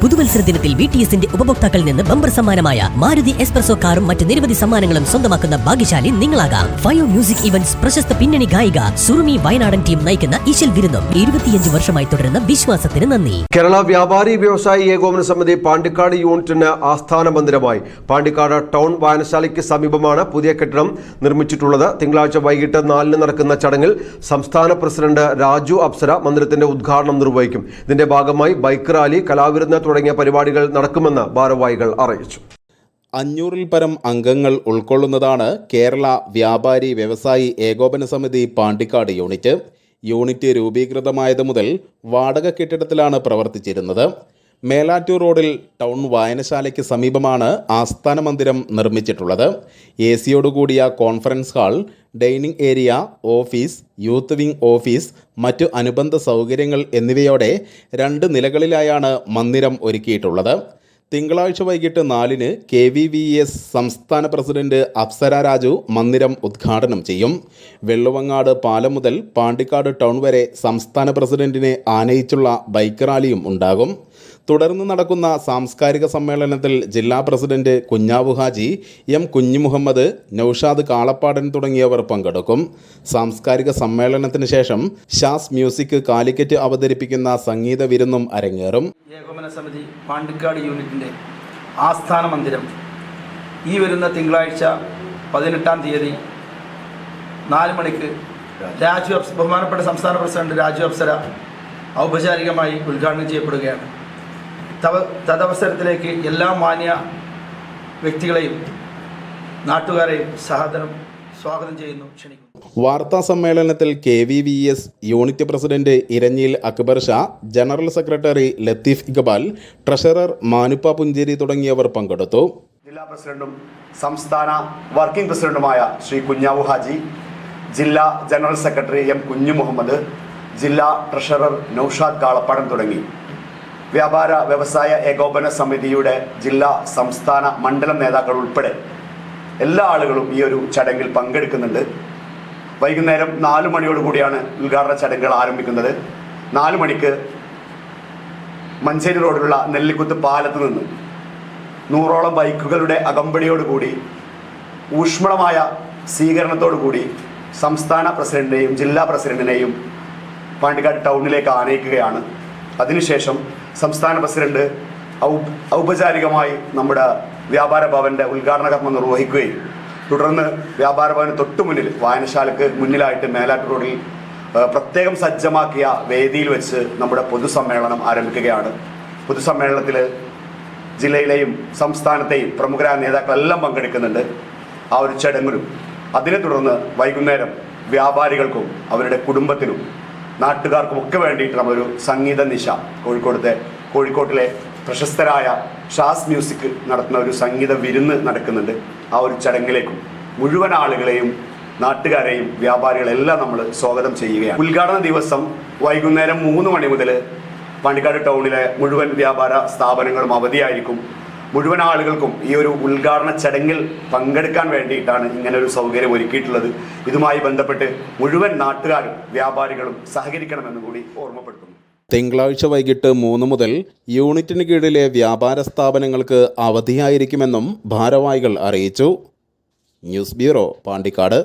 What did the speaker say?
പുതുവത്സര ദിനത്തിൽ V T എസിന്റെ ഉപഭോക്താക്കളിൽ നിന്ന് ബമ്പർ സമ്മാനമായ മാരുതി എസ്പ്രസോ കാറും മറ്റ് നിരവധി സമ്മാനങ്ങളും സ്വന്തമാക്കുന്ന ഭാഗ്യശാലി നിങ്ങളാകാം. ഫയോ മ്യൂസിക് ഇവന്റ്സ് പ്രശസ്ത പിന്നണി ഗായിക സുറുമി വയനാടൻ ടീം നയിക്കുന്ന ഈശൽ വിരുന്നും ഇരുപത്തിയഞ്ച് വർഷമായി തുടരുന്ന വിശ്വാസത്തിന് നന്ദി. കേരള വ്യാപാരി വ്യവസായി ഏകോപന സമിതി പാണ്ടിക്കാട് യൂണിറ്റിന് ആസ്ഥാന മന്ദിരമായി. പാണ്ടിക്കാട് ടൗൺ വായനശാലയ്ക്ക് സമീപമാണ് പുതിയ കെട്ടിടം നിർമ്മിച്ചിട്ടുള്ളത്. തിങ്കളാഴ്ച വൈകിട്ട് നാലിന് നടക്കുന്ന ചടങ്ങിൽ സംസ്ഥാന പ്രസിഡന്റ് രാജു അപ്സര മന്ദിരത്തിന്റെ ഉദ്ഘാടനം നിർവഹിക്കും. ഇതിന്റെ ഭാഗമായി ബൈക്ക് റാലി കലാവിരുന്ന് തുടങ്ങിയ പരിപാടികൾ നടക്കുമെന്ന് ഭാരവാഹികൾ അറിയിച്ചു. അഞ്ഞൂറിൽ പരം അംഗങ്ങൾ ഉൾക്കൊള്ളുന്നതാണ് കേരള വ്യാപാരി വ്യവസായി ഏകോപന സമിതി പാണ്ടിക്കാട് യൂണിറ്റ്. യൂണിറ്റ് രൂപീകൃതമായത് മുതൽ വാടക കെട്ടിടത്തിലാണ് പ്രവർത്തിച്ചിരുന്നത്. മേലാറ്റൂർ റോഡിൽ ടൗൺ വായനശാലയ്ക്ക് സമീപമാണ് ആസ്ഥാന മന്ദിരം നിർമ്മിച്ചിട്ടുള്ളത്. A സിയോടുകൂടിയ conference hall dining area office youth wing office മറ്റു അനുബന്ധ സൗകര്യങ്ങൾ എന്നിവയോടെ രണ്ട് നിലകളിലായാണ് മന്ദിരം ഒരുക്കിയിട്ടുള്ളത്. തിങ്കളാഴ്ച വൈകിട്ട് നാലിന് കെ വി വി എസ് സംസ്ഥാന പ്രസിഡന്റ് അപ്സര രാജു മന്ദിരം ഉദ്ഘാടനം ചെയ്യും. വെള്ളുവങ്ങാട് പാലം മുതൽ പാണ്ടിക്കാട് ടൗൺ വരെ സംസ്ഥാന പ്രസിഡന്റിനെ ആനയിച്ചുള്ള ബൈക്ക് റാലിയും ഉണ്ടാകും. തുടർന്ന് നടക്കുന്ന സാംസ്കാരിക സമ്മേളനത്തിൽ ജില്ലാ പ്രസിഡന്റ് കുഞ്ഞാവു ഹാജി എം കുഞ്ഞിമുഹമ്മദ് നൌഷാദ് കാളപ്പാടൻ തുടങ്ങിയവർ പങ്കെടുക്കും. സാംസ്കാരിക സമ്മേളനത്തിന് ശേഷം ഷാസ് മ്യൂസിക് കാലിക്കറ്റ് അവതരിപ്പിക്കുന്ന സംഗീത വിരുന്നും അരങ്ങേറും. ഏകോപന സമിതി പാണ്ടിക്കാട് യൂണിറ്റിന്റെ ആസ്ഥാന മന്ദിരം ഈ വരുന്ന തിങ്കളാഴ്ച പതിനെട്ടാം തീയതി നാല് മണിക്ക് രാജു ബഹുമാനപ്പെട്ട സംസ്ഥാന പ്രസിഡന്റ് രാജു അപ്സര ഔപചാരികമായി ഉദ്ഘാടനം ചെയ്യപ്പെടുകയാണ്. തവ തദവസരത്തിലേക്ക് എല്ലാ മാന്യ വ്യക്തികളെയും നാട്ടുകാരെയും സഹോദരം സ്വാഗതം ചെയ്യുന്നു ക്ഷണിക്കുന്നു. വാർത്താ സമ്മേളനത്തിൽ K V V S unit president Iranjil Akbar Shah general secretary Latheef Iqbal treasurer Manuppa Puncheri തുടങ്ങിയവർ പങ്കെടുത്തു. ജില്ലാ പ്രസിഡന്റും സംസ്ഥാന വർക്കിംഗ് പ്രസിഡന്റുമായ ശ്രീ കുഞ്ഞാവു ഹാജി ജില്ലാ ജനറൽ സെക്രട്ടറി എം കുഞ്ഞു മുഹമ്മദ് ജില്ലാ ട്രഷറർ നൌഷാദ് കാളപ്പാടൻ തുടങ്ങി. വ്യാപാര വ്യവസായ ഏകോപന സമിതിയുടെ ജില്ലാ സംസ്ഥാന മണ്ഡലം നേതാക്കൾ ഉൾപ്പെടെ എല്ലാ ആളുകളും ഈ ഒരു ചടങ്ങിൽ പങ്കെടുക്കുന്നുണ്ട്. വൈകുന്നേരം നാല് മണിയോടുകൂടിയാണ് ഉദ്ഘാടന ചടങ്ങുകൾ ആരംഭിക്കുന്നത്. നാല് മണിക്ക് മഞ്ചേരി റോഡിലുള്ള നെല്ലിക്കുത്ത് പാലത്ത് നിന്ന് നൂറോളം ബൈക്കുകളുടെ അകമ്പടിയോടുകൂടി ഊഷ്മളമായ സ്വീകരണത്തോടുകൂടി സംസ്ഥാന പ്രസിഡന്റിനെയും ജില്ലാ പ്രസിഡന്റിനെയും പാണ്ടിക്കാട് ടൗണിലേക്ക് ആനയിക്കുകയാണ്. അതിനുശേഷം സംസ്ഥാന പ്രസിഡന്റ് ഔപചാരികമായി നമ്മുടെ വ്യാപാര ഭവന്റെ ഉദ്ഘാടന കർമ്മം നിർവഹിക്കുകയും തുടർന്ന് വ്യാപാര ഭവന് തൊട്ടു മുന്നിൽ വായനശാലക്ക് മുന്നിലായിട്ട് മേലാറ്റ് റോഡിൽ പ്രത്യേകം സജ്ജമാക്കിയ വേദിയിൽ വെച്ച് നമ്മുടെ പൊതുസമ്മേളനം ആരംഭിക്കുകയാണ്. പൊതുസമ്മേളനത്തിൽ ജില്ലയിലെയും സംസ്ഥാനത്തെയും പ്രമുഖരായ നേതാക്കളെല്ലാം പങ്കെടുക്കുന്നുണ്ട്. ആ ഒരു ചടങ്ങിലും അതിനെ തുടർന്ന് വൈകുന്നേരം വ്യാപാരികൾക്കും അവരുടെ കുടുംബത്തിനും നാട്ടുകാർക്കും ഒക്കെ വേണ്ടിയിട്ട് നമ്മളൊരു സംഗീത നിശ കോഴിക്കോടത്തെ കോഴിക്കോട്ടിലെ പ്രശസ്തരായ ഷാസ് മ്യൂസിക് നടത്തുന്ന ഒരു സംഗീത വിരുന്ന് നടക്കുന്നുണ്ട്. ആ ഒരു ചടങ്ങിലേക്കും മുഴുവൻ ആളുകളെയും നാട്ടുകാരെയും വ്യാപാരികളെല്ലാം നമ്മൾ സ്വാഗതം ചെയ്യുകയാണ്. ഉദ്ഘാടന ദിവസം വൈകുന്നേരം മൂന്ന് മണി മുതൽ പണിക്കാട് ടൗണിലെ മുഴുവൻ വ്യാപാര സ്ഥാപനങ്ങളും അവധിയായിരിക്കും. മുഴുവൻ ആളുകൾക്കും ഈ ഒരു ഉദ്ഘാടന ചടങ്ങിൽ പങ്കെടുക്കാൻ വേണ്ടിയിട്ടാണ് ഇങ്ങനെ ഒരു സൗകര്യം ഒരുക്കിയിട്ടുള്ളത്. ഇതുമായി ബന്ധപ്പെട്ട് മുഴുവൻ നാട്ടുകാരും വ്യാപാരികളും സഹകരിക്കണമെന്ന് കൂടി ഓർമ്മപ്പെടുത്തുന്നു. തിങ്കളാഴ്ച വൈകിട്ട് മൂന്ന് മുതൽ യൂണിറ്റിന് കീഴിലെ വ്യാപാര സ്ഥാപനങ്ങൾക്ക് അവധിയായിരിക്കുമെന്നും ഭാരവാഹികൾ അറിയിച്ചു. News bureau Pandikkad.